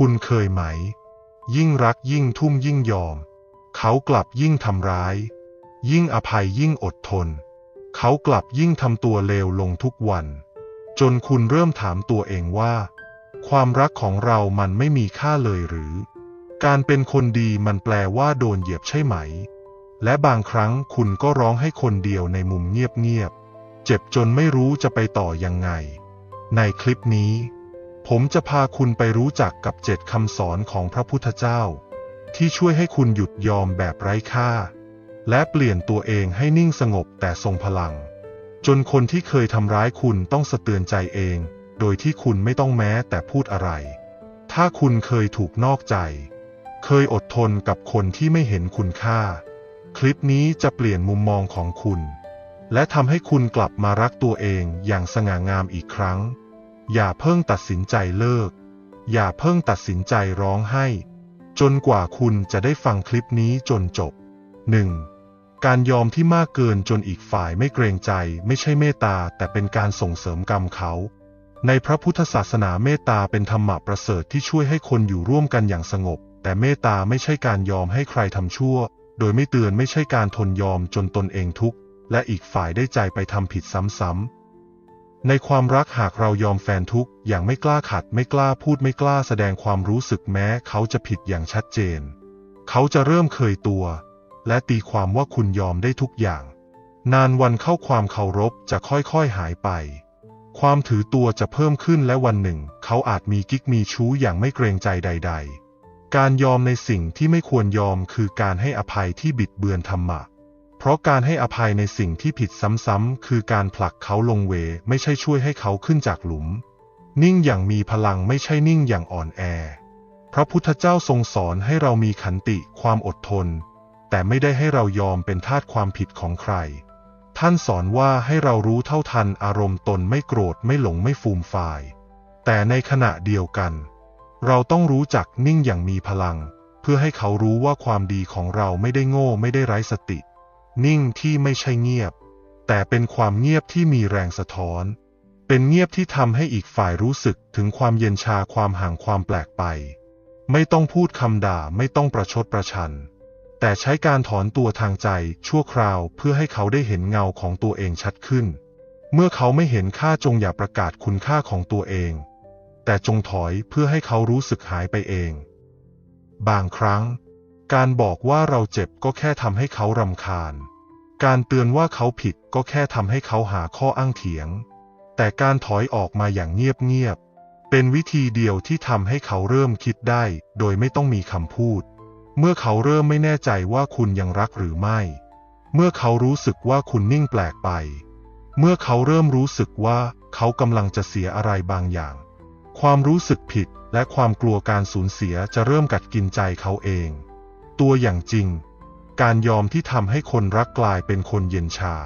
คุณเคยไหม ยิ่งรักยิ่งทุ่มยิ่งยอม เขากลับยิ่งทำร้าย ยิ่งอภัยยิ่งอดทน เขากลับยิ่งทำตัวเลวลงทุกวัน จนคุณเริ่มถามตัวเองว่า ความรักของเรามันไม่มีค่าเลยหรือ การเป็นคนดีมันแปลว่าโดนเหยียบใช่ไหม และบางครั้งคุณก็ร้องให้คนเดียวในมุมเงียบๆเจ็บจนไม่รู้จะไปต่อยังไง ในคลิปนี้ ผมจะพาคุณไปรู้จักกับเจ็ดคำสอนของพระพุทธเจ้า ที่ช่วยให้คุณหยุดยอมแบบไร้ค่า และเปลี่ยนตัวเองให้นิ่งสงบแต่ทรงพลัง จนคนที่เคยทำร้ายคุณต้องสะเตือนใจเอง โดยที่คุณไม่ต้องแม้แต่พูดอะไร ถ้าคุณเคยถูกนอกใจ เคยอดทนกับคนที่ไม่เห็นคุณค่า คลิปนี้จะเปลี่ยนมุมมองของคุณ และทำให้คุณกลับมารักตัวเองอย่างสง่างามอีกครั้ง อย่าเพิ่งตัดสินใจเลิก อย่าเพิ่งตัดสินใจร้องไห้ จนกว่าคุณจะได้ฟังคลิปนี้จนจบ 1. การยอมที่มากเกินจนอีกฝ่ายไม่เกรงใจไม่ใช่เมตตาแต่เป็นการส่งเสริมกรรมเขา ในพระพุทธศาสนาเมตตาเป็นธรรมะประเสริฐที่ช่วยให้คนอยู่ร่วมกันอย่างสงบ แต่เมตตาไม่ใช่การยอมให้ใครทำชั่ว โดยไม่เตือนไม่ใช่การทนยอมจนตนเองทุกข์และอีกฝ่ายได้ใจไปทำผิดซ้ำๆ ในความรักหากเรายอมแฟนทุกอย่างไม่กล้าขัด ไม่กล้าพูดไม่กล้าแสดงความรู้สึกแม้เขาจะผิดอย่างชัดเจน เขาจะเริ่มเคยตัว และตีความว่าคุณยอมได้ทุกอย่าง นานวันเข้าความเคารพจะค่อยๆหายไป ความถือตัวจะเพิ่มขึ้นและวันหนึ่ง เขาอาจมีกิ๊กมีชู้อย่างไม่เกรงใจใด ๆ การยอมในสิ่งที่ไม่ควรยอมคือการให้อภัยที่บิดเบือนธรรมะ เพราะการให้อภัยในสิ่งที่ผิดซ้ำๆคือการผลักเขาลงเวไม่ใช่ช่วยให้เขาขึ้นจากหลุม นิ่งอย่างมีพลังไม่ใช่นิ่งอย่างอ่อนแอ พระพุทธเจ้าทรงสอนให้เรามีขันติความอดทน แต่ไม่ได้ให้เรายอมเป็นทาสความผิดของใคร ท่านสอนว่าให้เรารู้เท่าทันอารมณ์ตนไม่โกรธไม่หลงไม่ฟูมฟาย แต่ในขณะเดียวกัน เราต้องรู้จักนิ่งอย่างมีพลัง เพื่อให้เขารู้ว่าความดีของเราไม่ได้โง่ไม่ได้ไร้สติ นิ่งที่ไม่ใช่เงียบ แต่เป็นความเงียบที่มีแรงสะท้อน เป็นเงียบที่ทำให้อีกฝ่ายรู้สึกถึงความเย็นชาความห่างความแปลกไป ไม่ต้องพูดคำด่าไม่ต้องประชดประชัน แต่ใช้การถอนตัวทางใจชั่วคราวเพื่อให้เขาได้เห็นเงาของตัวเองชัดขึ้น เมื่อเขาไม่เห็นค่าจงอย่าประกาศคุณค่าของตัวเอง แต่จงถอยเพื่อให้เขารู้สึกหายไปเอง บางครั้ง การบอกว่าเราเจ็บก็แค่ทำให้เขารำคาญ การเตือนว่าเขาผิดก็แค่ทำให้เขาหาข้ออ้างเถียง แต่การถอยออกมาอย่างเงียบๆ เป็นวิธีเดียวที่ทำให้เขาเริ่มคิดได้ โดยไม่ต้องมีคำพูด เมื่อเขาเริ่มไม่แน่ใจว่าคุณยังรักหรือไม่ เมื่อเขารู้สึกว่าคุณนิ่งแปลกไป เมื่อเขาเริ่มรู้สึกว่าเขากำลังจะเสียอะไรบางอย่าง ความรู้สึกผิดและความกลัวการสูญเสียจะเริ่มกัดกินใจเขาเอง ตัวอย่างจริง การยอมที่ทำให้คนรักกลายเป็นคนเย็นชา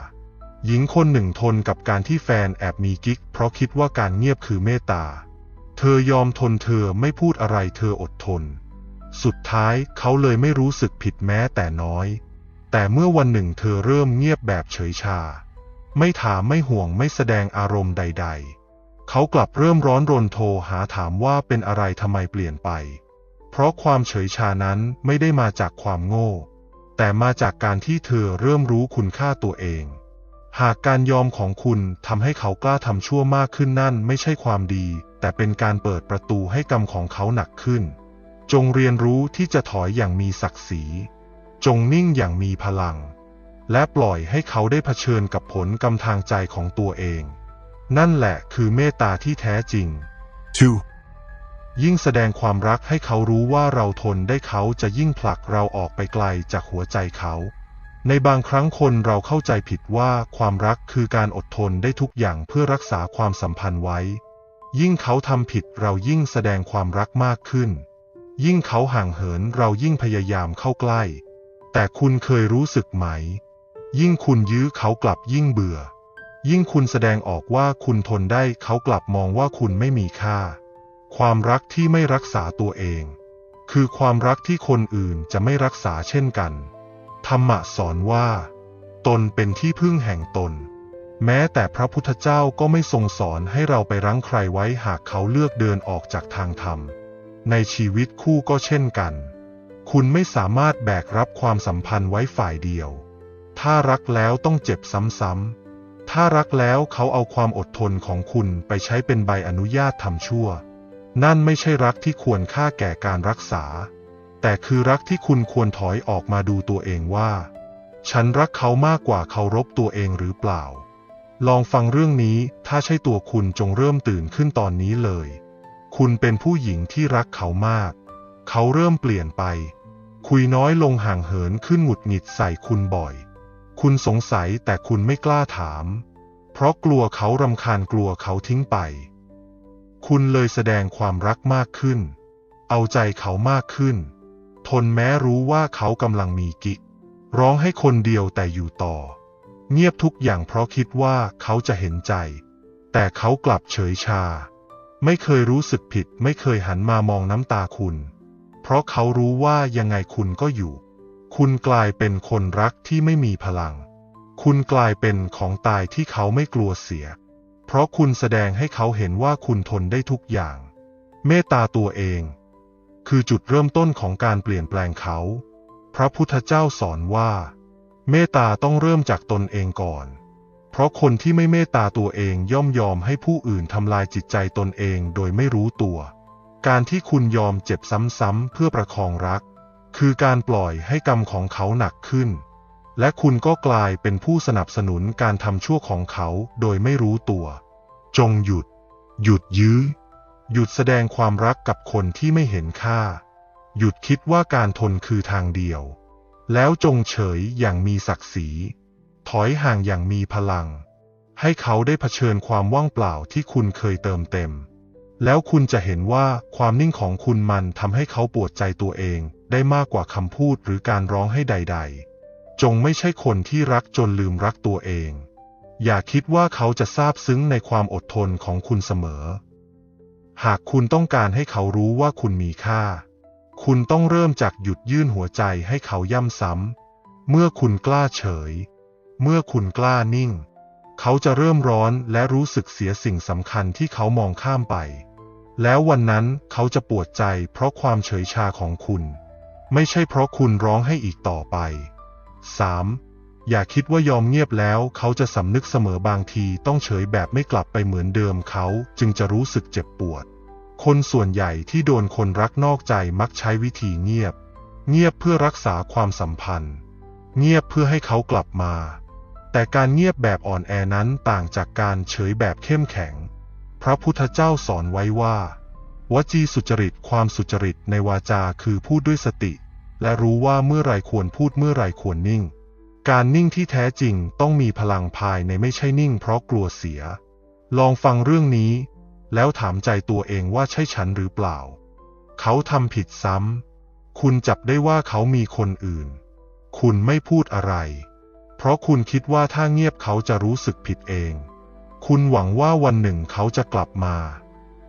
หญิงคนหนึ่งทนกับการที่แฟนแอบมีกิ๊ก เพราะคิดว่าการเงียบคือเมตตา เธอยอมทนเธอไม่พูดอะไรเธออดทน สุดท้ายเขาเลยไม่รู้สึกผิดแม้แต่น้อย แต่เมื่อวันหนึ่งเธอเริ่มเงียบแบบเฉยชา ไม่ถามไม่ห่วงไม่แสดงอารมณ์ใด ๆ เขากลับเริ่มร้อนรนโทรหาถามว่าเป็นอะไรทำไมเปลี่ยนไป ราะความเฉยชานั้นไม่ได้มาจากความโง่ แต่มาจากการที่เธอเริ่มรู้คุณค่าตัวเอง หากการยอมของคุณทำให้เขากล้าทำชั่วมากขึ้นนั่นไม่ใช่ความดี แต่เป็นการเปิดประตูให้กรรมของเขาหนักขึ้น จงเรียนรู้ที่จะถอยอย่างมีศักดิ์ศรี จงนิ่งอย่างมีพลัง และปล่อยให้เขาได้เผชิญกับผลกรรมทางใจของตัวเอง นั่นแหละคือเมตตาที่แท้จริง 2. ยิ่งแสดงความรักให้เขารู้ว่าเราทนได้เขาจะยิ่งผลักเราออกไปไกลจากหัวใจเขา ในบางครั้งคนเราเข้าใจผิดว่าความรักคือการอดทนได้ทุกอย่างเพื่อรักษาความสัมพันธ์ไว้ ยิ่งเขาทำผิดเรายิ่งแสดงความรักมากขึ้น ยิ่งเขาห่างเหินเรายิ่งพยายามเข้าใกล้ แต่คุณเคยรู้สึกไหม ยิ่งคุณยื้อเขากลับยิ่งเบื่อ ยิ่งคุณแสดงออกว่าคุณทนได้เขากลับมองว่าคุณไม่มีค่า ความรักที่ไม่รักษาตัวเอง คือความรักที่คนอื่นจะไม่รักษาเช่นกัน ธรรมะสอนว่า ตนเป็นที่พึ่งแห่งตน แม้แต่พระพุทธเจ้าก็ไม่ทรงสอนให้เราไปรั้งใครไว้หากเขาเลือกเดินออกจากทางธรรม ในชีวิตคู่ก็เช่นกัน คุณไม่สามารถแบกรับความสัมพันธ์ไว้ฝ่ายเดียว ถ้ารักแล้วต้องเจ็บซ้ำๆถ้ารักแล้วเขาเอาความอดทนของคุณไปใช้เป็นใบอนุญาตทำชั่ว นั่นไม่ใช่รักที่ควรค่าแก่การรักษา แต่คือรักที่คุณควรถอยออกมาดูตัวเองว่า ฉันรักเขามากกว่าเคารพตัวเองหรือเปล่า ลองฟังเรื่องนี้ถ้าใช่ตัวคุณจงเริ่มตื่นขึ้นตอนนี้เลย คุณเป็นผู้หญิงที่รักเขามาก เขาเริ่มเปลี่ยนไป คุยน้อยลงห่างเหินขึ้นหงุดหงิดใส่คุณบ่อย คุณสงสัยแต่คุณไม่กล้าถาม เพราะกลัวเขารำคาญกลัวเขาทิ้งไป คุณเลยแสดงความรักมากขึ้น เอาใจเขามากขึ้น ทนแม้รู้ว่าเขากำลังมีกิ๊กร้องให้คนเดียวแต่อยู่ต่อ เงียบทุกอย่างเพราะคิดว่าเขาจะเห็นใจ แต่เขากลับเฉยชา ไม่เคยรู้สึกผิด ไม่เคยหันมามองน้ำตาคุณ เพราะเขารู้ว่ายังไงคุณก็อยู่ คุณกลายเป็นคนรักที่ไม่มีพลัง คุณกลายเป็นของตายที่เขาไม่กลัวเสีย เพราะคุณแสดงให้เขาเห็นว่าคุณทนได้ทุกอย่าง เมตตาตัวเอง คือจุดเริ่มต้นของการเปลี่ยนแปลงเขา พระพุทธเจ้าสอนว่า เมตตาต้องเริ่มจากตนเองก่อน เพราะคนที่ไม่เมตตาตัวเองย่อมยอมให้ผู้อื่นทำลายจิตใจตนเองโดยไม่รู้ตัว การที่คุณยอมเจ็บซ้ำๆเพื่อประคองรัก คือการปล่อยให้กรรมของเขาหนักขึ้น และคุณก็กลายเป็นผู้สนับสนุนการทำชั่วของเขาโดยไม่รู้ตัว จงหยุด หยุดยื้อ หยุดแสดงความรักกับคนที่ไม่เห็นค่า หยุดคิดว่าการทนคือทางเดียว แล้วจงเฉยอย่างมีศักดิ์ศรี ถอยห่างอย่างมีพลัง ให้เขาได้เผชิญความว่างเปล่าที่คุณเคยเติมเต็ม แล้วคุณจะเห็นว่าความนิ่งของคุณมันทำให้เขาปวดใจตัวเองได้มากกว่าคำพูดหรือการร้องให้ใด ๆ จงไม่ใช่คนที่รักจนลืมรักตัวเอง อย่าคิดว่าเขาจะซาบซึ้งในความอดทนของคุณเสมอ หากคุณต้องการให้เขารู้ว่าคุณมีค่า คุณต้องเริ่มจากหยุดยื่นหัวใจให้เขาย่ำซ้ำ เมื่อคุณกล้าเฉย เมื่อคุณกล้านิ่ง เขาจะเริ่มร้อนและรู้สึกเสียสิ่งสำคัญที่เขามองข้ามไป แล้ววันนั้นเขาจะปวดใจเพราะความเฉยชาของคุณ ไม่ใช่เพราะคุณร้องให้อีกต่อไป 3. อย่าคิดว่ายอมเงียบแล้วเขาจะสำนึกเสมอบางทีต้องเฉยแบบไม่กลับไปเหมือนเดิมเขาจึงจะรู้สึกเจ็บปวด คนส่วนใหญ่ที่โดนคนรักนอกใจมักใช้วิธีเงียบ เงียบเพื่อรักษาความสัมพันธ์ เงียบเพื่อให้เขากลับมา แต่การเงียบแบบอ่อนแอนั้นต่างจากการเฉยแบบเข้มแข็ง พระพุทธเจ้าสอนไว้ว่า วจีสุจริตความสุจริตในวาจาคือพูดด้วยสติ และรู้ว่าเมื่อไรควรพูดเมื่อไรควรนิ่ง การนิ่งที่แท้จริงต้องมีพลังภายในไม่ใช่นิ่งเพราะกลัวเสีย ลองฟังเรื่องนี้ แล้วถามใจตัวเองว่าใช่ฉันหรือเปล่า เขาทำผิดซ้ำ คุณจับได้ว่าเขามีคนอื่น คุณไม่พูดอะไร เพราะคุณคิดว่าถ้าเงียบเขาจะรู้สึกผิดเอง คุณหวังว่าวันหนึ่งเขาจะกลับมา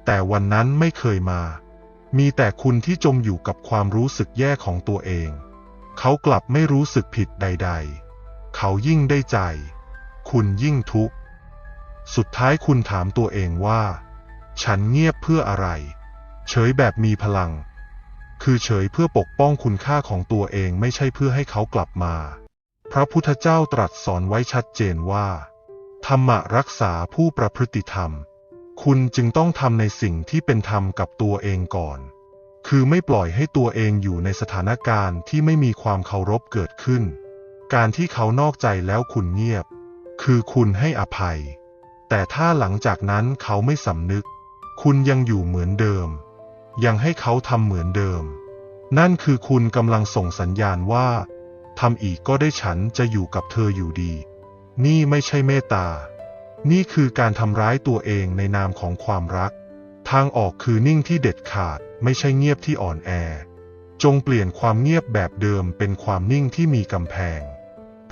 แต่วันนั้นไม่เคยมา มีแต่คุณที่จมอยู่กับความรู้สึกแย่ของตัวเอง เขากลับไม่รู้สึกผิดใด ๆ เขายิ่งได้ใจ คุณยิ่งทุกข์ สุดท้ายคุณถามตัวเองว่า ฉันเงียบเพื่ออะไร เฉยแบบมีพลัง คือเฉยเพื่อปกป้องคุณค่าของตัวเองไม่ใช่เพื่อให้เขากลับมา พระพุทธเจ้าตรัสสอนไว้ชัดเจนว่า ธรรมะรักษาผู้ประพฤติธรรม คุณจึงต้องทำในสิ่งที่เป็นธรรมกับตัวเองก่อน คือไม่ปล่อยให้ตัวเองอยู่ในสถานการณ์ที่ไม่มีความเคารพเกิดขึ้น การที่เขานอกใจแล้วคุณเงียบ คือคุณให้อภัย แต่ถ้าหลังจากนั้นเขาไม่สำนึก คุณยังอยู่เหมือนเดิม ยังให้เขาทำเหมือนเดิม นั่นคือคุณกำลังส่งสัญญาณว่าทำอีกก็ได้ฉันจะอยู่กับเธออยู่ดี นี่ไม่ใช่เมตตา นี่คือการทำร้ายตัวเองในนามของความรัก ทางออกคือนิ่งที่เด็ดขาดไม่ใช่เงียบที่อ่อนแอ จงเปลี่ยนความเงียบแบบเดิมเป็นความนิ่งที่มีกำแพง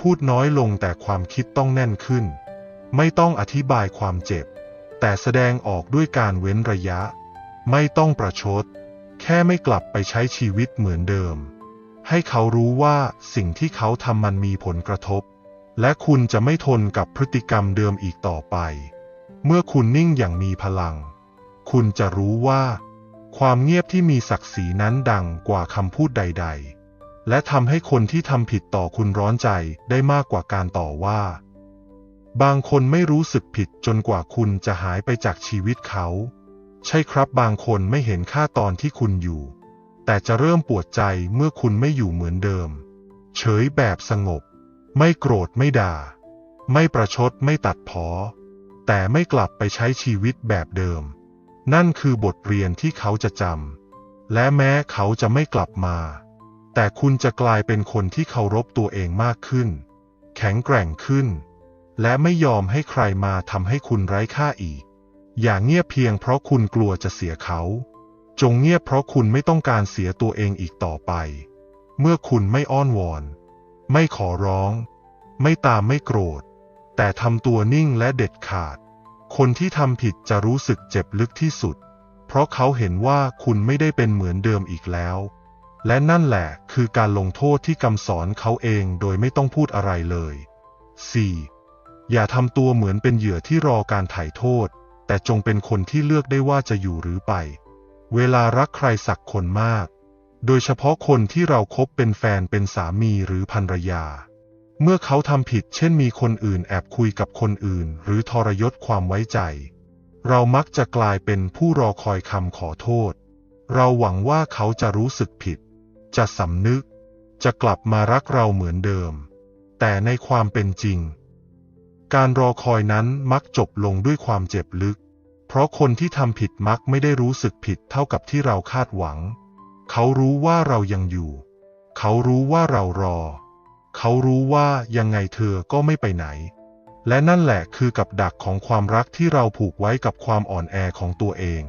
พูดน้อยลงแต่ความคิดต้องแน่นขึ้น ไม่ต้องอธิบายความเจ็บ แต่แสดงออกด้วยการเว้นระยะ ไม่ต้องประชด แค่ไม่กลับไปใช้ชีวิตเหมือนเดิม ให้เขารู้ว่าสิ่งที่เขาทำมันมีผลกระทบ และคุณจะไม่ทนกับพฤติกรรมเดิมอีกต่อไป เมื่อคุณนิ่งอย่างมีพลัง คุณจะรู้ว่า ความเงียบที่มีศักดิ์ศรีนั้นดังกว่าคำพูดใด ๆ และทำให้คนที่ทำผิดต่อคุณร้อนใจได้มากกว่าการต่อว่า บางคนไม่รู้สึกผิดจนกว่าคุณจะหายไปจากชีวิตเขา ใช่ครับบางคนไม่เห็นค่าตอนที่คุณอยู่ แต่จะเริ่มปวดใจเมื่อคุณไม่อยู่เหมือนเดิม เฉยแบบสงบ ไม่โกรธไม่ด่า ไม่ประชดไม่ตัดพอ แต่ไม่กลับไปใช้ชีวิตแบบเดิม นั่นคือบทเรียนที่เขาจะจำและแม้เขาจะไม่กลับมา แต่คุณจะกลายเป็นคนที่เคารพตัวเองมากขึ้น แข็งแกร่งขึ้น และไม่ยอมให้ใครมาทำให้คุณไร้ค่าอีก อย่าเงียบเพียงเพราะคุณกลัวจะเสียเขา จงเงียบเพราะคุณไม่ต้องการเสียตัวเองอีกต่อไป เมื่อคุณไม่อ้อนวอน ไม่ขอร้อง ไม่ตามไม่โกรธ แต่ทำตัวนิ่งและเด็ดขาด คนที่ทำผิดจะรู้สึกเจ็บลึกที่สุด เพราะเขาเห็นว่าคุณไม่ได้เป็นเหมือนเดิมอีกแล้ว และนั่นแหละคือการลงโทษที่กำสอนเขาเองโดยไม่ต้องพูดอะไรเลย 4. อย่าทำตัวเหมือนเป็นเหยื่อที่รอการไถ่โทษ แต่จงเป็นคนที่เลือกได้ว่าจะอยู่หรือไป เวลารักใครสักคนมาก โดยเฉพาะคนที่เราคบเป็นแฟนเป็นสามีหรือภรรยา เมื่อเขาทำผิดเช่นมีคนอื่นแอบคุยกับคนอื่น หรือทรยศความไว้ใจ เรามักจะกลายเป็นผู้รอคอยคำขอโทษ เราหวังว่าเขาจะรู้สึกผิด จะสำนึก จะกลับมารักเราเหมือนเดิม แต่ในความเป็นจริง การรอคอยนั้นมักจบลงด้วยความเจ็บลึก เพราะคนที่ทำผิดมักไม่ได้รู้สึกผิดเท่ากับที่เราคาดหวัง เขารู้ว่าเรายังอยู่ เขารู้ว่าเรารอ เขารู้ว่ายังไงเธอก็ไม่ไปไหน และนั่นแหละคือกับดักของความรักที่เราผูกไว้กับความอ่อนแอของตัวเอง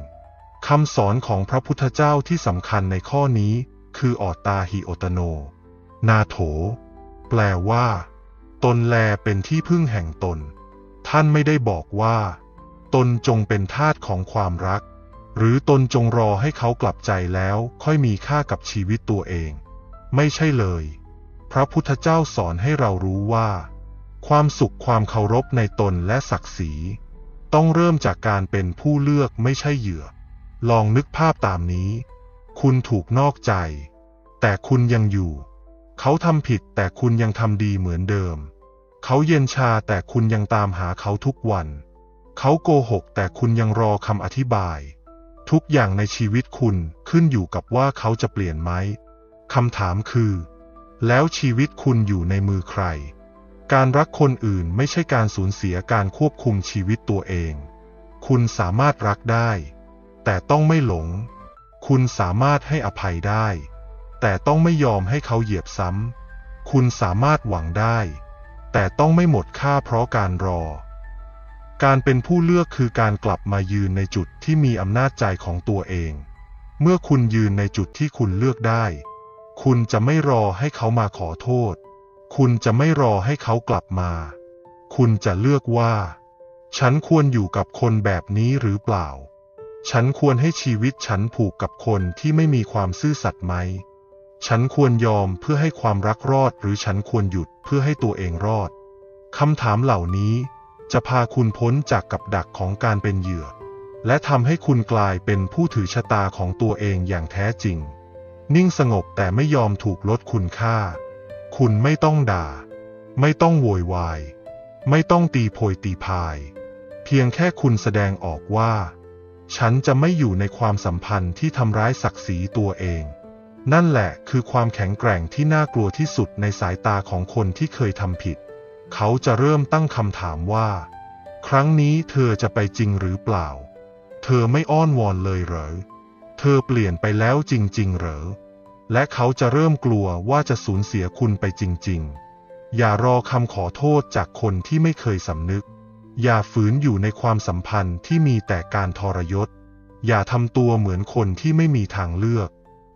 คำสอนของพระพุทธเจ้าที่สำคัญในข้อนี้ คือออตตาหิโอตโน นาโถ แปลว่า ตนแลเป็นที่พึ่งแห่งตน ท่านไม่ได้บอกว่า ตนจงเป็นทาสของความรัก หรือตนจงรอให้เขากลับใจแล้วค่อยมีค่ากับชีวิตตัวเอง ไม่ใช่เลย พระพุทธเจ้าสอนให้เรารู้ว่า ความสุขความเคารพในตนและศักดิ์ศรี ต้องเริ่มจากการเป็นผู้เลือกไม่ใช่เหยื่อ ลองนึกภาพตามนี้ คุณถูกนอกใจ แต่คุณยังอยู่ เขาทำผิดแต่คุณยังทำดีเหมือนเดิม เขาเย็นชาแต่คุณยังตามหาเขาทุกวัน เขาโกหกแต่คุณยังรอคำอธิบาย ทุกอย่างในชีวิตคุณขึ้นอยู่กับว่าเขาจะเปลี่ยนไหมคำถามคือ แล้วชีวิตคุณอยู่ในมือใคร การรักคนอื่นไม่ใช่การสูญเสียการควบคุมชีวิตตัวเอง คุณสามารถรักได้ แต่ต้องไม่หลง คุณสามารถให้อภัยได้ แต่ต้องไม่ยอมให้เขาเหยียบซ้ำ คุณสามารถหวังได้ แต่ต้องไม่หมดค่าเพราะการรอ การเป็นผู้เลือกคือการกลับมายืนในจุดที่มีอำนาจใจของตัวเอง เมื่อคุณยืนในจุดที่คุณเลือกได้ คุณจะไม่รอให้เขามาขอโทษ คุณจะไม่รอให้เขากลับมา คุณจะเลือกว่า ฉันควรอยู่กับคนแบบนี้หรือเปล่า ฉันควรให้ชีวิตฉันผูกกับคนที่ไม่มีความซื่อสัตย์ไหม ฉันควรยอมเพื่อให้ความรักรอดหรือฉันควรหยุดเพื่อให้ตัวเองรอดคำถามเหล่านี้ จะพาคุณพ้นจากกับดักของการเป็นเหยื่อ และทำให้คุณกลายเป็นผู้ถือชะตาของตัวเองอย่างแท้จริง นิ่งสงบแต่ไม่ยอมถูกลดคุณค่า คุณไม่ต้องด่า ไม่ต้องโวยวาย ไม่ต้องตีโพยตีพาย เพียงแค่คุณแสดงออกว่า ฉันจะไม่อยู่ในความสัมพันธ์ที่ทำร้ายศักดิ์ศรีตัวเอง นั่นแหละคือความแข็งแกร่งที่น่ากลัวที่สุดในสายตาของคนที่เคยทำผิด เขาจะเริ่มตั้งคำถามว่า ครั้งนี้เธอจะไปจริงหรือเปล่า เธอไม่อ้อนวอนเลยเหรอ เธอเปลี่ยนไปแล้วจริง ๆ เหรอ และเขาจะเริ่มกลัวว่าจะสูญเสียคุณไปจริง ๆ อย่ารอคำขอโทษจากคนที่ไม่เคยสำนึก อย่าฝืนอยู่ในความสัมพันธ์ที่มีแต่การทรยศ อย่าทำตัวเหมือนคนที่ไม่มีทางเลือก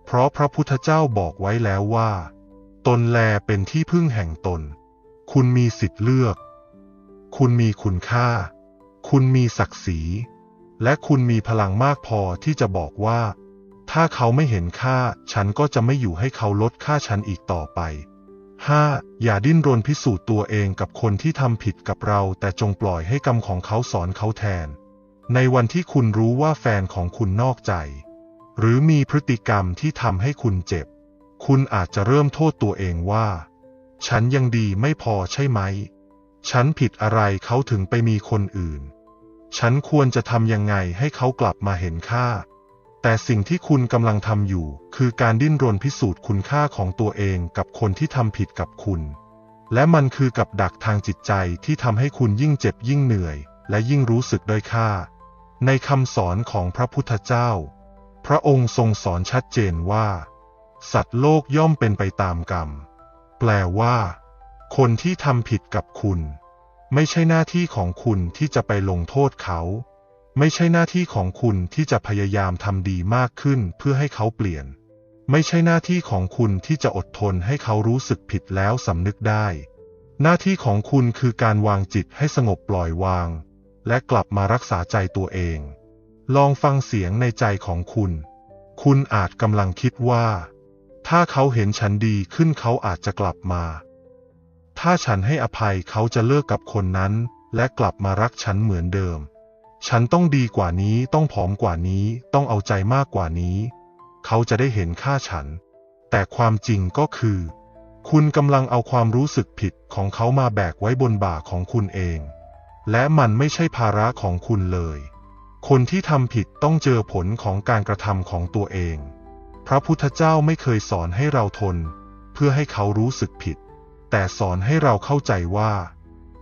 เพราะพระพุทธเจ้าบอกไว้แล้วว่า ตนแลเป็นที่พึ่งแห่งตน คุณมีสิทธิ์เลือก คุณมีคุณค่า คุณมีศักดิ์ศรี และคุณมีพลังมากพอที่จะบอกว่า ถ้าเขาไม่เห็นค่า ฉันก็จะไม่อยู่ให้เขาลดค่าฉันอีกต่อไป 5. อย่าดิ้นรนพิสูจน์ตัวเองกับคนที่ทำผิดกับเรา แต่จงปล่อยให้กรรมของเขาสอนเขาแทน ในวันที่คุณรู้ว่าแฟนของคุณนอกใจ หรือมีพฤติกรรมที่ทำให้คุณเจ็บ คุณอาจจะเริ่มโทษตัวเองว่า ฉันยังดีไม่พอใช่ไหม ฉันผิดอะไรเขาถึงไปมีคนอื่น ฉันควรจะทำยังไงให้เขากลับมาเห็นค่า แต่สิ่งที่คุณกำลังทำอยู่ คือการดิ้นรนพิสูจน์คุณค่าของตัวเองกับคนที่ทำผิดกับคุณ และมันคือกับดักทางจิตใจที่ทำให้คุณยิ่งเจ็บยิ่งเหนื่อย และยิ่งรู้สึกด้อยค่า ในคำสอนของพระพุทธเจ้า พระองค์ทรงสอนชัดเจนว่า สัตว์โลกย่อมเป็นไปตามกรรม แปลว่า คนที่ทำผิดกับคุณ ไม่ใช่หน้าที่ของคุณที่จะไปลงโทษเขา ไม่ใช่หน้าที่ของคุณที่จะพยายามทำดีมากขึ้นเพื่อให้เขาเปลี่ยน ไม่ใช่หน้าที่ของคุณที่จะอดทนให้เขารู้สึกผิดแล้วสำนึกได้ หน้าที่ของคุณคือการวางจิตให้สงบปล่อยวาง และกลับมารักษาใจตัวเอง ลองฟังเสียงในใจของคุณ คุณอาจกำลังคิดว่า ถ้าเขาเห็นฉันดีขึ้นเขาอาจจะกลับมา ถ้าฉันให้อภัยเขาจะเลิกกับคนนั้น และกลับมารักฉันเหมือนเดิม ฉันต้องดีกว่านี้ต้องผอมกว่านี้ต้องเอาใจมากกว่านี้ เขาจะได้เห็นค่าฉัน แต่ความจริงก็คือ คุณกำลังเอาความรู้สึกผิดของเขามาแบกไว้บนบ่าของคุณเอง และมันไม่ใช่ภาระของคุณเลย คนที่ทำผิดต้องเจอผลของการกระทำของตัวเอง พระพุทธเจ้าไม่เคยสอนให้เราทน เพื่อให้เขารู้สึกผิด แต่สอนให้เราเข้าใจว่า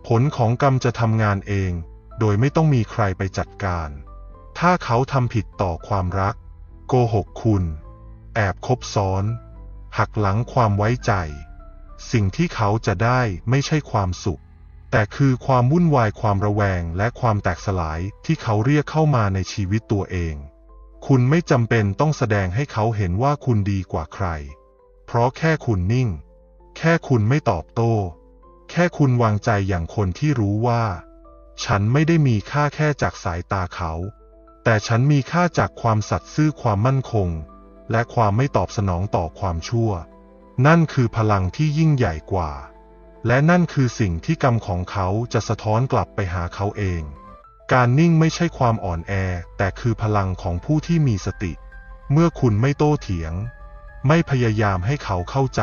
ผลของกรรมจะทำงานเอง โดยไม่ต้องมีใครไปจัดการ ถ้าเขาทำผิดต่อความรัก โกหกคุณ แอบคบซ้อน หักหลังความไว้ใจ สิ่งที่เขาจะได้ไม่ใช่ความสุข แต่คือความวุ่นวายความระแวงและความแตกสลายที่เขาเรียกเข้ามาในชีวิตตัวเอง คุณไม่จำเป็นต้องแสดงให้เขาเห็นว่าคุณดีกว่าใคร เพราะแค่คุณนิ่ง แค่คุณไม่ตอบโต้ แค่คุณวางใจอย่างคนที่รู้ว่า ฉันไม่ได้มีค่าแค่จากสายตาเขา แต่ฉันมีค่าจากความสัตย์ซื่อความมั่นคง และความไม่ตอบสนองต่อความชั่ว นั่นคือพลังที่ยิ่งใหญ่กว่า และนั่นคือสิ่งที่กรรมของเขาจะสะท้อนกลับไปหาเขาเอง การนิ่งไม่ใช่ความอ่อนแอ แต่คือพลังของผู้ที่มีสติ เมื่อคุณไม่โต้เถียง ไม่พยายามให้เขาเข้าใจ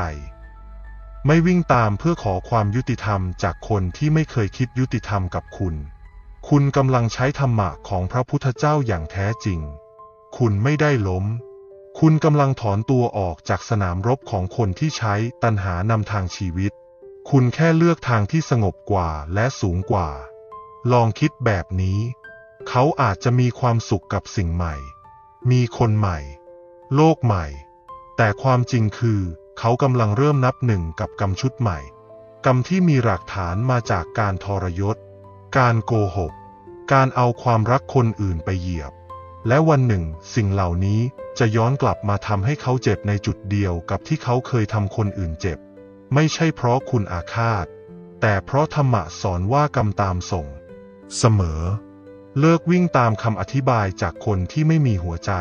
ไม่วิ่งตามเพื่อขอความยุติธรรมจากคนที่ไม่เคยคิดยุติธรรมกับคุณ คุณกำลังใช้ธรรมะของพระพุทธเจ้าอย่างแท้จริง คุณไม่ได้ล้ม คุณกำลังถอนตัวออกจากสนามรบของคนที่ใช้ตัณหานำทางชีวิต คุณแค่เลือกทางที่สงบกว่าและสูงกว่า ลองคิดแบบนี้ เขาอาจจะมีความสุขกับสิ่งใหม่ มีคนใหม่ โลกใหม่ แต่ความจริงคือ เขากำลังเริ่มนับหนึ่งกับกรรมชุดใหม่ กรรมที่มีหลักฐานมาจากการทรยศ การโกหก การเอาความรักคนอื่นไปเหยียบ และวันหนึ่งสิ่งเหล่านี้จะย้อนกลับมาทำให้เขาเจ็บในจุดเดียวกับที่เขาเคยทำคนอื่นเจ็บ ไม่ใช่เพราะคุณอาฆาต แต่เพราะธรรมะสอนว่ากรรมตามส่ง เสมอ เลิกวิ่งตามคำอธิบายจากคนที่ไม่มีหัวใจ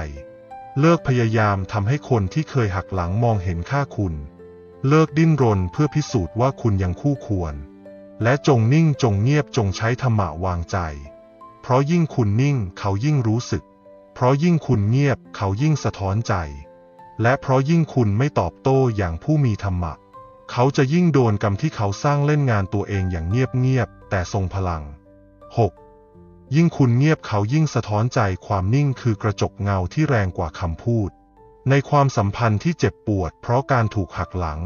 เลิกพยายามทำให้คนที่เคยหักหลังมองเห็นค่าคุณ เลิกดิ้นรนเพื่อพิสูจน์ว่าคุณยังคู่ควร และจงนิ่งจงเงียบจงใช้ธรรมะวางใจ เพราะยิ่งคุณนิ่งเขายิ่งรู้สึก เพราะยิ่งคุณเงียบเขายิ่งสะท้อนใจ และเพราะยิ่งคุณไม่ตอบโต้อย่างผู้มีธรรมะเขาจะยิ่งโดนกรรมที่เขาสร้างเล่นงานตัวเองอย่างเงียบๆแต่ทรงพลัง 6. ยิ่งคุณเงียบเขายิ่งสะท้อนใจความนิ่งคือกระจกเงาที่แรงกว่าคำพูด ในความสัมพันธ์ที่เจ็บปวดเพราะการถูกหักหลัง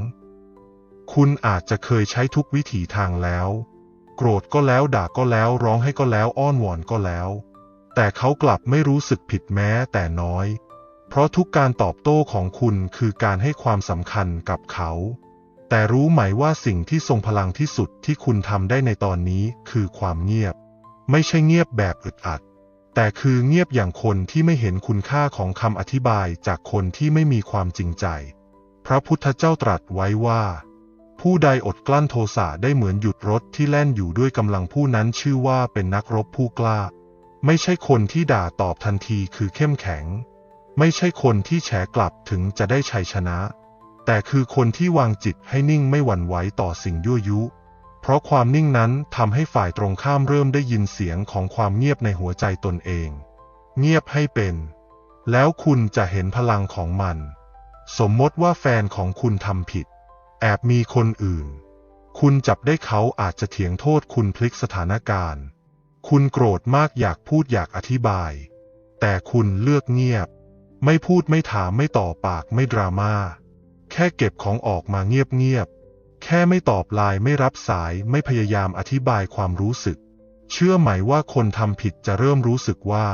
คุณอาจจะเคยใช้ทุกวิถีทางแล้ว โกรธก็แล้วด่าก็แล้วร้องให้ก็แล้วอ้อนวอนก็แล้ว แต่เขากลับไม่รู้สึกผิดแม้แต่น้อย เพราะทุกการตอบโต้ของคุณคือการให้ความสำคัญกับเขาแต่รู้ไหมว่าสิ่งที่ทรงพลังที่สุดที่คุณทำได้ในตอนนี้คือความเงียบ ไม่ใช่เงียบแบบอึดอัด แต่คือเงียบอย่างคนที่ไม่เห็นคุณค่าของคำอธิบายจากคนที่ไม่มีความจริงใจ พระพุทธเจ้าตรัสไว้ว่า ผู้ใดอดกลั้นโทสะได้เหมือนหยุดรถที่แล่นอยู่ด้วยกำลังผู้นั้นชื่อว่าเป็นนักรบผู้กล้า ไม่ใช่คนที่ด่าตอบทันทีคือเข้มแข็ง ไม่ใช่คนที่แฉกลับถึงจะได้ชัยชนะ แต่คือคนที่วางจิตให้นิ่งไม่หวั่นไหวต่อสิ่งยั่วยุ เพราะความนิ่งนั้นทำให้ฝ่ายตรงข้ามเริ่มได้ยินเสียงของความเงียบในหัวใจตนเอง เงียบให้เป็น แล้วคุณจะเห็นพลังของมัน สมมติว่าแฟนของคุณทำผิด แอบมีคนอื่น คุณจับได้เขาอาจจะเถียงโทษคุณพลิกสถานการณ์ คุณโกรธมากอยากพูดอยากอธิบาย แต่คุณเลือกเงียบ ไม่พูดไม่ถามไม่ต่อปากไม่ดราม่าแค่เก็บของออกมาเงียบๆ แค่ไม่ตอบไลน์ไม่รับสายไม่พยายามอธิบายความรู้สึก เชื่อไหมว่าคนทำผิดจะเริ่มรู้สึกว่า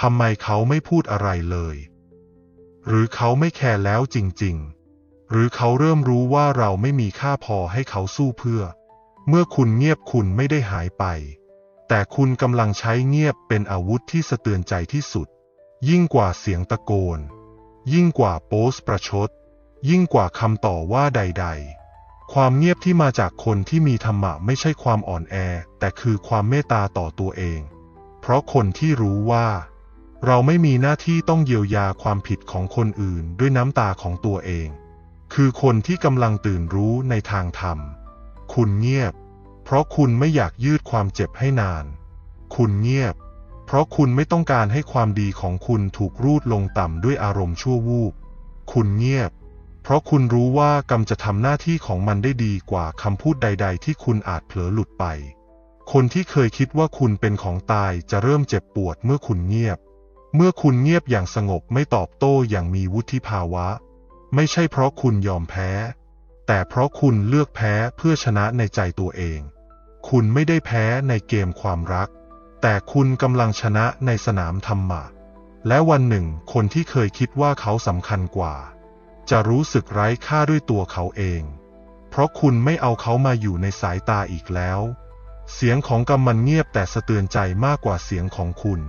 ทำไมเขาไม่พูดอะไรเลย หรือเขาไม่แคร์แล้วจริง ๆ หรือเขาเริ่มรู้ว่าเราไม่มีค่าพอให้เขาสู้เพื่อ เมื่อคุณเงียบคุณไม่ได้หายไป แต่คุณกำลังใช้เงียบเป็นอาวุธที่สะเตือนใจที่สุด ยิ่งกว่าเสียงตะโกน ยิ่งกว่าโพสต์ประชด ยิ่งกว่าคำต่อว่าใด ๆ ความเงียบที่มาจากคนที่มีธรรมะไม่ใช่ความอ่อนแอ แต่คือความเมตตาต่อตัวเอง เพราะคนที่รู้ว่า เราไม่มีหน้าที่ต้องเยียวยาความผิดของคนอื่นด้วยน้ำตาของตัวเอง คือคนที่กำลังตื่นรู้ในทางธรรม คุณเงียบ เพราะคุณไม่อยากยืดความเจ็บให้นาน คุณเงียบ เพราะคุณไม่ต้องการให้ความดีของคุณถูกรูดลงต่ำด้วยอารมณ์ชั่ววูบ คุณเงียบ เพราะคุณรู้ว่ากรรมจะทำหน้าที่ของมันได้ดีกว่าคำพูดใด ๆ ที่คุณอาจเผลอหลุดไป คนที่เคยคิดว่าคุณเป็นของตายจะเริ่มเจ็บปวดเมื่อคุณเงียบ เมื่อคุณเงียบอย่างสงบไม่ตอบโต้อย่างมีวุฒิภาวะ ไม่ใช่เพราะคุณยอมแพ้ แต่เพราะคุณเลือกแพ้เพื่อชนะในใจตัวเอง คุณไม่ได้แพ้ในเกมความรัก แต่คุณกำลังชนะในสนามธรรมะ และวันหนึ่งคนที่เคยคิดว่าเขาสำคัญกว่า จะรู้สึกไร้ค่าด้วยตัวเขาเอง เพราะคุณไม่เอาเขามาอยู่ในสายตาอีกแล้ว เสียงของกรรมมันเงียบแต่สะเตือนใจมากกว่าเสียงของคุณ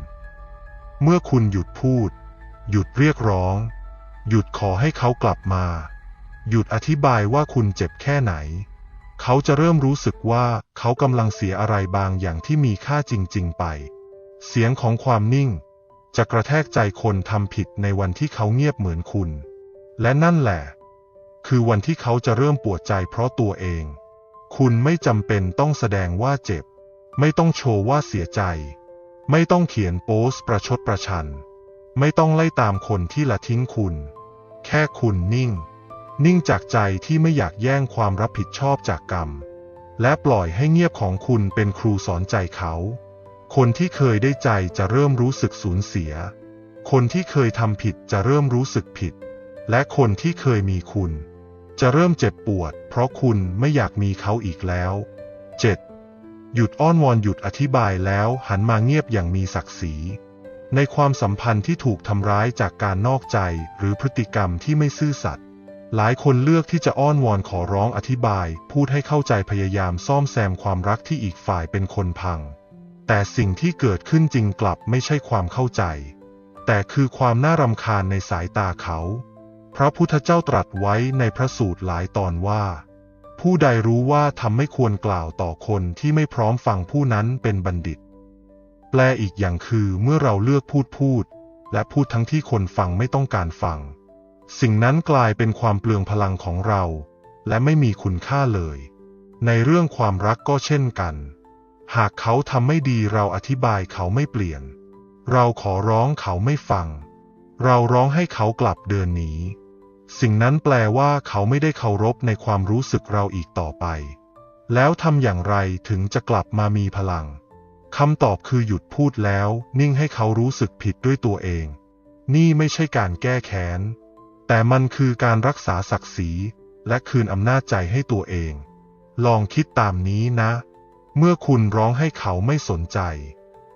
เมื่อคุณหยุดพูด หยุดเรียกร้อง หยุดขอให้เขากลับมา หยุดอธิบายว่าคุณเจ็บแค่ไหน เขาจะเริ่มรู้สึกว่าเขากำลังเสียอะไรบางอย่างที่มีค่าจริง ๆ ไป เสียงของความนิ่งจะกระแทกใจคนทำผิดในวันที่เขาเงียบเหมือนคุณ และนั่นแหละ คือวันที่เขาจะเริ่มปวดใจเพราะตัวเอง คุณไม่จำเป็นต้องแสดงว่าเจ็บ ไม่ต้องโชว์ว่าเสียใจ ไม่ต้องเขียนโพสต์ประชดประชัน ไม่ต้องไล่ตามคนที่ละทิ้งคุณ แค่คุณนิ่ง นิ่งจากใจที่ไม่อยากแย่งความรับผิดชอบจากกรรม และปล่อยให้เงียบของคุณเป็นครูสอนใจเขา คนที่เคยได้ใจจะเริ่มรู้สึกสูญเสีย คนที่เคยทำผิดจะเริ่มรู้สึกผิด และคนที่เคยมีคุณ จะเริ่มเจ็บปวด เพราะคุณไม่อยากมีเขาอีกแล้ว 7. หยุดอ้อนวอนหยุดอธิบายแล้วหันมาเงียบอย่างมีศักดิ์ศรี ในความสัมพันธ์ที่ถูกทำร้ายจากการนอกใจหรือพฤติกรรมที่ไม่ซื่อสัตย์หลายคนเลือกที่จะอ้อนวอนขอร้องอธิบาย พูดให้เข้าใจพยายามซ่อมแซมความรักที่อีกฝ่ายเป็นคนพัง แต่สิ่งที่เกิดขึ้นจริงกลับไม่ใช่ความเข้าใจ แต่คือความน่ารำคาญในสายตาเขา พระพุทธเจ้าตรัสไว้ในพระสูตรหลายตอนว่า ผู้ใดรู้ว่าทำไม่ควรกล่าวต่อคนที่ไม่พร้อมฟังผู้นั้นเป็นบัณฑิต แปลอีกอย่างคือเมื่อเราเลือกพูดพูด และพูดทั้งที่คนฟังไม่ต้องการฟัง สิ่งนั้นกลายเป็นความเปลืองพลังของเรา และไม่มีคุณค่าเลย ในเรื่องความรักก็เช่นกัน หากเขาทำไม่ดีเราอธิบายเขาไม่เปลี่ยน เราขอร้องเขาไม่ฟัง เราร้องให้เขากลับเดินหนี สิ่งนั้นแปลว่าเขาไม่ได้เคารพในความรู้สึกเราอีกต่อไป แล้วทำอย่างไรถึงจะกลับมามีพลังคำตอบคือหยุดพูดแล้ว นิ่งให้เขารู้สึกผิดด้วยตัวเอง นี่ไม่ใช่การแก้แค้น แต่มันคือการรักษาศักดิ์ศรี และคืนอำนาจใจให้ตัวเอง ลองคิดตามนี้นะ เมื่อคุณร้องให้เขาไม่สนใจ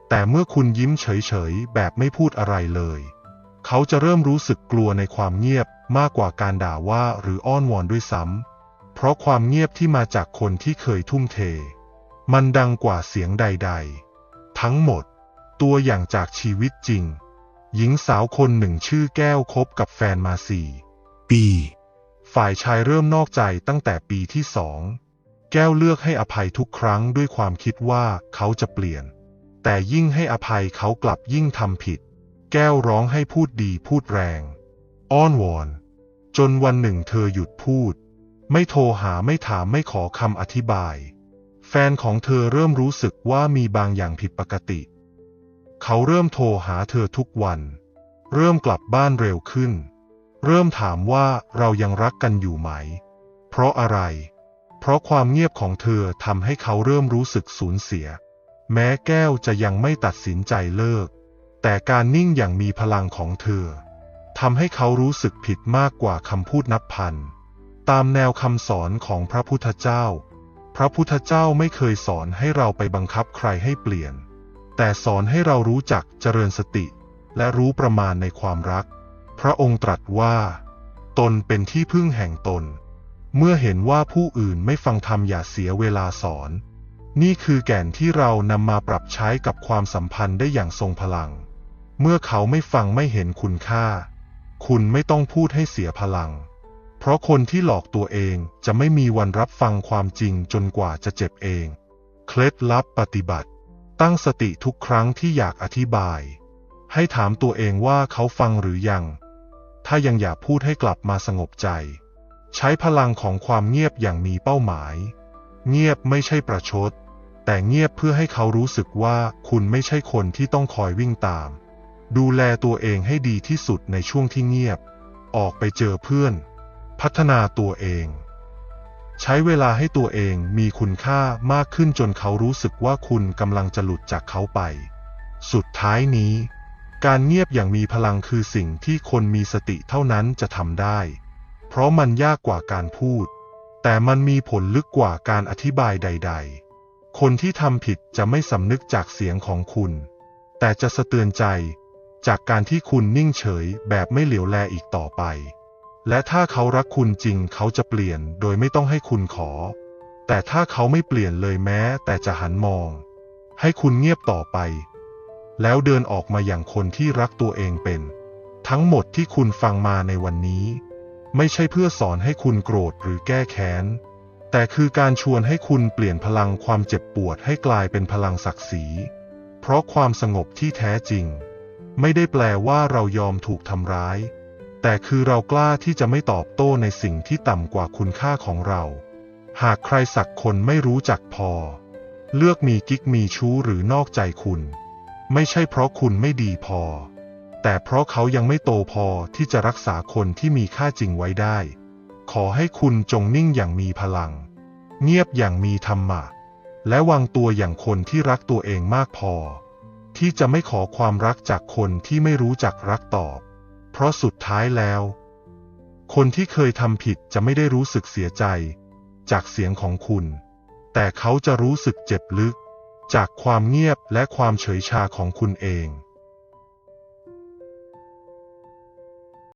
แต่เมื่อคุณยิ้มเฉยๆ แบบไม่พูดอะไรเลย เขาจะเริ่มรู้สึกกลัวในความเงียบ มากกว่าการด่าว่าหรืออ้อนวอนด้วยซ้ำ เพราะความเงียบที่มาจากคนที่เคยทุ่มเท มันดังกว่าเสียงใด ๆ ทั้งหมด ตัวอย่างจากชีวิตจริง หญิงสาวคนหนึ่งชื่อแก้วคบกับแฟนมาสี่ B ฝ่ายชายเริ่มนอกใจตั้งแต่ปีที่สอง แก้วเลือกให้อภัยทุกครั้งด้วยความคิดว่าเขาจะเปลี่ยน แต่ยิ่งให้อภัยเขากลับยิ่งทำผิด แก้วร้องให้พูดดีพูดแรง อ้อนวอน จนวันหนึ่งเธอหยุดพูด ไม่โทรหาไม่ถามไม่ขอคำอธิบาย แฟนของเธอเริ่มรู้สึกว่ามีบางอย่างผิดปกติ เขาเริ่มโทรหาเธอทุกวัน เริ่มกลับบ้านเร็วขึ้น เริ่มถามว่าเรายังรักกันอยู่ไหม เพราะอะไร เพราะความเงียบของเธอทำให้เขาเริ่มรู้สึกสูญเสีย แม้แก้วจะยังไม่ตัดสินใจเลิก แต่การนิ่งอย่างมีพลังของเธอ ทำให้เขารู้สึกผิดมากกว่าคำพูดนับพัน ตามแนวคำสอนของพระพุทธเจ้า พระพุทธเจ้าไม่เคยสอนให้เราไปบังคับใครให้เปลี่ยน แต่สอนให้เรารู้จักเจริญสติ และรู้ประมาณในความรัก พระองค์ตรัสว่า ตนเป็นที่พึ่งแห่งตน เมื่อเห็นว่าผู้อื่นไม่ฟังธรรมอย่าเสียเวลาสอน นี่คือแก่นที่เรานำมาปรับใช้กับความสัมพันธ์ได้อย่างทรงพลัง เมื่อเขาไม่ฟังไม่เห็นคุณค่า คุณไม่ต้องพูดให้เสียพลัง เพราะคนที่หลอกตัวเองจะไม่มีวันรับฟังความจริงจนกว่าจะเจ็บเอง เคล็ดลับปฏิบัติ ตั้งสติทุกครั้งที่อยากอธิบาย ให้ถามตัวเองว่าเขาฟังหรือยัง ถ้ายังอยากพูดให้กลับมาสงบใจ ใช้พลังของความเงียบอย่างมีเป้าหมาย เงียบไม่ใช่ประชด แต่เงียบเพื่อให้เขารู้สึกว่าคุณไม่ใช่คนที่ต้องคอยวิ่งตาม ดูแลตัวเองให้ดีที่สุดในช่วงที่เงียบ ออกไปเจอเพื่อน พัฒนาตัวเอง ใช้เวลาให้ตัวเองมีคุณค่ามากขึ้นจนเขารู้สึกว่าคุณกำลังจะหลุดจากเขาไป สุดท้ายนี้ การเงียบอย่างมีพลังคือสิ่งที่คนมีสติเท่านั้นจะทำได้ เพราะมันยากกว่าการพูด แต่มันมีผลลึกกว่าการอธิบายใด ๆ คนที่ทำผิดจะไม่สำนึกจากเสียงของคุณ แต่จะสะเตือนใจ จากการที่คุณนิ่งเฉยแบบไม่เหลียวแลอีกต่อไป และถ้าเขารักคุณจริงเขาจะเปลี่ยนโดยไม่ต้องให้คุณขอ แต่ถ้าเขาไม่เปลี่ยนเลยแม้ แต่จะหันมอง ให้คุณเงียบต่อไป แล้วเดินออกมาอย่างคนที่รักตัวเองเป็น ทั้งหมดที่คุณฟังมาในวันนี้ ไม่ใช่เพื่อสอนให้คุณโกรธหรือแก้แค้น แต่คือการชวนให้คุณเปลี่ยนพลังความเจ็บปวดให้กลายเป็นพลังศักดิ์ศรี เพราะความสงบที่แท้จริง ไม่ได้แปลว่าเรายอมถูกทำร้าย แต่คือเรากล้าที่จะไม่ตอบโต้ในสิ่งที่ต่ำกว่าคุณค่าของเรา หากใครสักคนไม่รู้จักพอ เลือกมีกิ๊กมีชู้หรือนอกใจคุณ ไม่ใช่เพราะคุณไม่ดีพอ แต่เพราะเขายังไม่โตพอที่จะรักษาคนที่มีค่าจริงไว้ได้ ขอให้คุณจงนิ่งอย่างมีพลัง เงียบอย่างมีธรรมะ และวางตัวอย่างคนที่รักตัวเองมากพอ ที่จะไม่ขอความรักจากคนที่ไม่รู้จักรักตอบ เพราะสุดท้ายแล้ว คนที่เคยทำผิดจะไม่ได้รู้สึกเสียใจ จากเสียงของคุณ แต่เขาจะรู้สึกเจ็บลึก จากความเงียบและความเฉยชาของคุณเอง